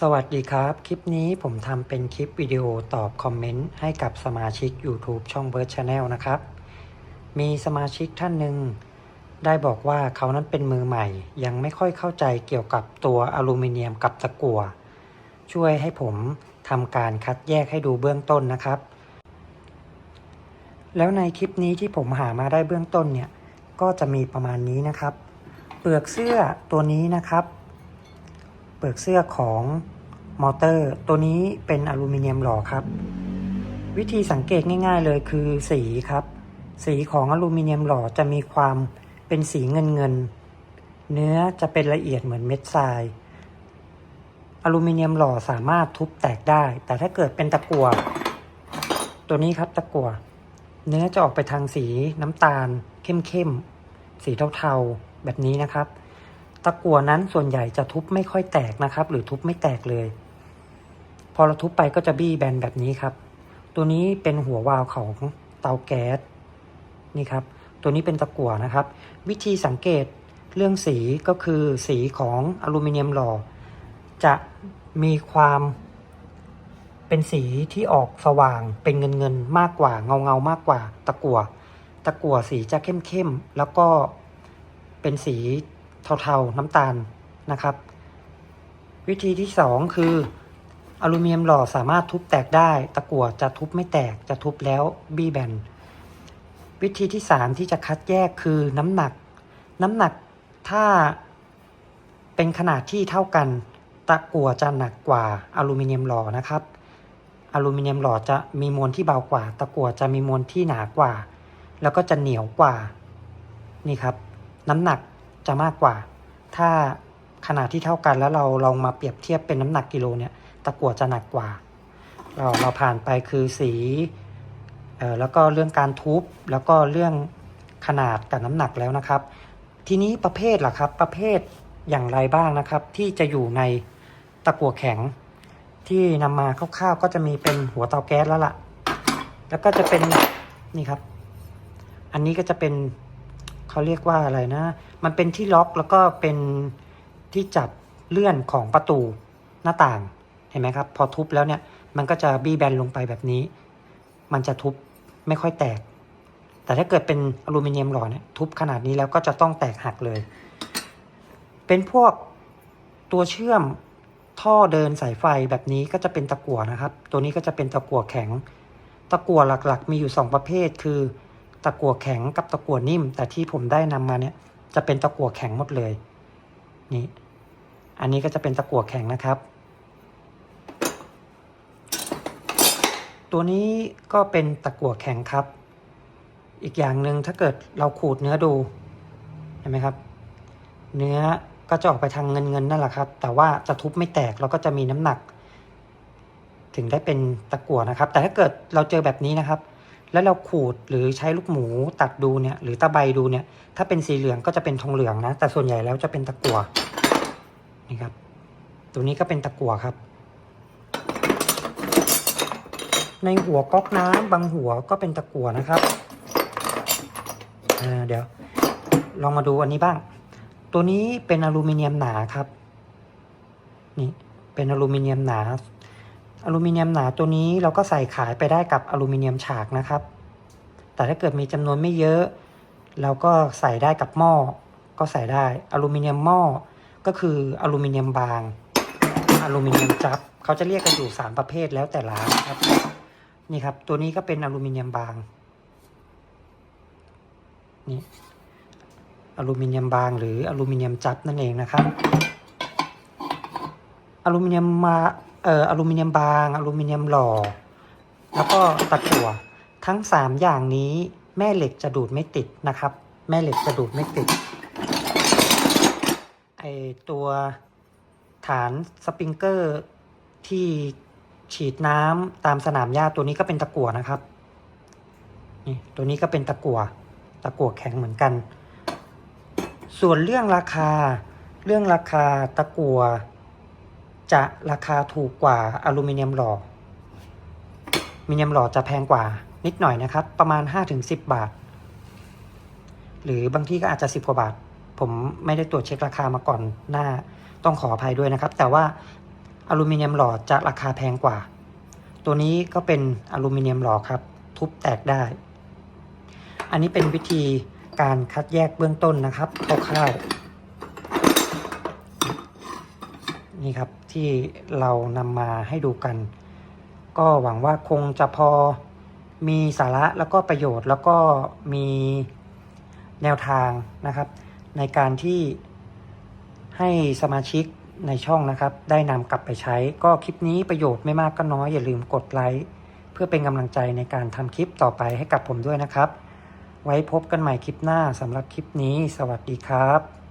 สวัสดีครับ คลิปนี้ผมทำเป็นคลิปวิดีโอตอบคอมเมนต์ให้กับสมาชิก YouTube ช่อง Bird Channel นะครับ มีสมาชิกท่านหนึ่งได้บอกว่าเขานั้นเป็นมือใหม่ ยังไม่ค่อยเข้าใจเกี่ยวกับตัวอลูมิเนียมกับตะกั่ว ช่วยให้ผมทำการคัดแยกให้ดูเบื้องต้นนะครับ แล้วในคลิปนี้ที่ผมหามาได้เบื้องต้นเนี่ย ก็จะมีประมาณนี้นะครับ เปลือกเสื้อตัวนี้นะครับ ปลือกเสื้อของมอเตอร์ ตัวนี้เป็นอลูมิเนียมหล่อครับ วิธีสังเกตง่าย ๆ เลยคือสีครับ สีของอลูมิเนียมหล่อจะมีความเป็นสีเงินเงินๆเนื้อจะเป็นละเอียดเหมือนเม็ดทรายอลูมิเนียมหล่อสามารถทุบแตกได้ แต่ถ้าเกิดเป็นตะกั่วตัวนี้ครับตะกั่วเนื้อจะออกไปทางสีน้ำตาล เข้มๆ สีเทาๆ แบบนี้นะครับ ตะกั่วนั้นส่วนใหญ่จะทุบไม่ค่อยแตกนะครับ หรือทุบไม่แตกเลย พอเราทุบไปก็จะบี้แบนแบบนี้ครับ ตัวนี้เป็นหัววาล์วของเตาแก๊สนี่ครับ ตัวนี้เป็นตะกั่วนะครับ วิธีสังเกตเรื่องสีก็คือสีของอลูมิเนียมหล่อจะมีความเป็นสีที่ออกสว่างเป็นเงินเงินมากกว่าเงาเงามากกว่า ตะกั่วตะกั่วสีจะเข้มเข้มแล้วก็เป็นสี เทาๆน้ำตาลนะครับ วิธีที่สองคืออลูมิเนียมหล่อสามารถทุบแตกได้ ตะกั่วจะทุบไม่แตกจะทุบแล้วบี้แบนวิธีที่สามที่จะคัดแยกคือน้ำหนัก น้ำหนักถ้าเป็นขนาดที่เท่ากัน ตะกั่วจะหนักกว่าอลูมิเนียมหล่อนะครับอลูมิเนียมหล่อจะมีมวลที่เบากว่า ตะกั่วจะมีมวลที่หนากว่า แล้วก็จะเหนียวกว่า นี่ครับ น้ำหนัก จะมากกว่า ถ้าขนาดที่เท่ากันแล้วเราลองมาเปรียบเทียบเป็นน้ำหนักกิโลเนี่ย ตะกั่วจะหนักกว่า เราเราผ่านไปคือสีเอ่อแล้วก็เรื่องการทุบแล้วก็เรื่องขนาดกับน้ำหนักแล้วนะครับ ทีนี้ประเภทล่ะครับ ประเภทอย่างไรบ้างนะครับ ที่จะอยู่ในตะกั่วแข็ง ที่นำมาคร่าวๆก็จะมีเป็นหัวเตาแก๊สแล้วล่ะ แล้วก็จะเป็นนี่ครับ อันนี้ก็จะเป็นเขาเรียกว่าอะไรนะ มันเป็นที่ล็อกแล้วก็เป็นที่จับเลื่อนของประตูหน้าต่างเห็นไหมครับ พอทุบแล้วเนี่ยมันก็จะบี้แบนลงไปแบบนี้ มันจะทุบไม่ค่อยแตก แต่ถ้าเกิดเป็นอลูมิเนียมหล่อเนี่ยทุบขนาดนี้แล้วก็จะต้องแตกหักเลย เป็นพวกตัวเชื่อมท่อเดินสายไฟแบบนี้ก็จะเป็นตะกั่วนะครับ ตัวนี้ก็จะเป็นตะกั่วแข็ง ตะกั่วหลักๆ มีอยู่สองประเภทคือ ตะกั่วแข็งกับตะกั่วนิ่ม แต่ที่ผมได้นำมาเนี่ย จะเป็นตะกั่วแข็งหมดเลย นี่ อันนี้ก็จะเป็นตะกั่วแข็งนะครับ ตัวนี้ก็เป็นตะกั่วแข็งครับ อีกอย่างหนึ่งถ้าเกิดเราขูดเนื้อดูเห็นไหมครับ เนื้อก็จะออกไปทางเงินเงินๆนั่นแหละครับ แต่ว่าจะทุบไม่แตกแล้วก็จะมีน้ำหนัก ถึงได้เป็นตะกั่วนะครับ แต่ถ้าเกิดเราเจอแบบนี้นะครับ แล้วเราขูดหรือใช้ลูกหมูตัดดูเนี่ยหรือตะไบดูเนี่ยถ้าเป็นสีเหลืองก็จะเป็นทองเหลืองนะ แต่ส่วนใหญ่แล้วจะเป็นตะกั่วนี่ครับ ตัวนี้ก็เป็นตะกั่วครับ ในหัวก๊อกน้ำบางหัวก็เป็นตะกั่วนะครับเดี๋ยว ลองมาดูอันนี้บ้าง ตัวนี้เป็นอลูมิเนียมหนาครับ นี่เป็นอลูมิเนียมหนา อลูมิเนียมหนาตัวนี้เราก็ใส่ขายไปได้กับอลูมิเนียมฉากนะครับ แต่ถ้าเกิดมีจำนวนไม่เยอะ เราก็ใส่ได้กับหม้อ ก็ใส่ได้อลูมิเนียมหม้อ ก็คืออลูมิเนียมบาง อลูมิเนียมจับ เขาจะเรียกกันอยู่สามประเภทแล้วแต่ร้านครับ นี่ครับ ตัวนี้ก็เป็นอลูมิเนียมบาง นี่ อลูมิเนียมบางหรืออลูมิเนียมจับนั่นเองนะครับ อลูมิเนียมมา เอ่ออลูมิเนียมบาง อลูมิเนียมหล่อ แล้วก็ตะกั่วทั้งสามอย่างนี้แม่เหล็กจะดูดไม่ติดนะครับ แม่เหล็กจะดูดไม่ติดไอตัวฐานสปริงเกอร์ที่ฉีดน้ำตามสนามหญ้าตัวนี้ก็เป็นตะกั่วนะครับนี่ตัวนี้ก็เป็นตะกั่วตะกั่วแข็งเหมือนกัน ส่วนเรื่องราคาเรื่องราคาตะกั่ว จะราคาถูกกว่าอลูมิเนียมหล่ออลูมิเนียมหล่อจะแพงกว่านิดหน่อยนะครับ ประมาณ 5-10 บาท หรือบางที่ก็อาจจะ 10 กว่าบาท ผมไม่ได้ตรวจเช็คราคามาก่อนหน้าต้องขออภัยด้วยนะครับ แต่ว่าอลูมิเนียมหล่อจะราคาแพงกว่า ตัวนี้ก็เป็นอลูมิเนียมหล่อครับ ทุบแตกได้ อันนี้เป็นวิธีการคัดแยกเบื้องต้นนะครับคร่าวๆ นี่ครับที่เรานำมาให้ดูกัน ก็หวังว่าคงจะพอมีสาระแล้วก็ประโยชน์แล้วก็มีแนวทางนะครับ ในการที่ให้สมาชิกในช่องนะครับ ได้นำกลับไปใช้ ก็คลิปนี้ประโยชน์ไม่มากก็น้อย อย่าลืมกดไลค์เพื่อเป็นกำลังใจในการทำคลิปต่อไปให้กับผมด้วยนะครับ ไว้พบกันใหม่คลิปหน้าสำหรับคลิปนี้ สวัสดีครับ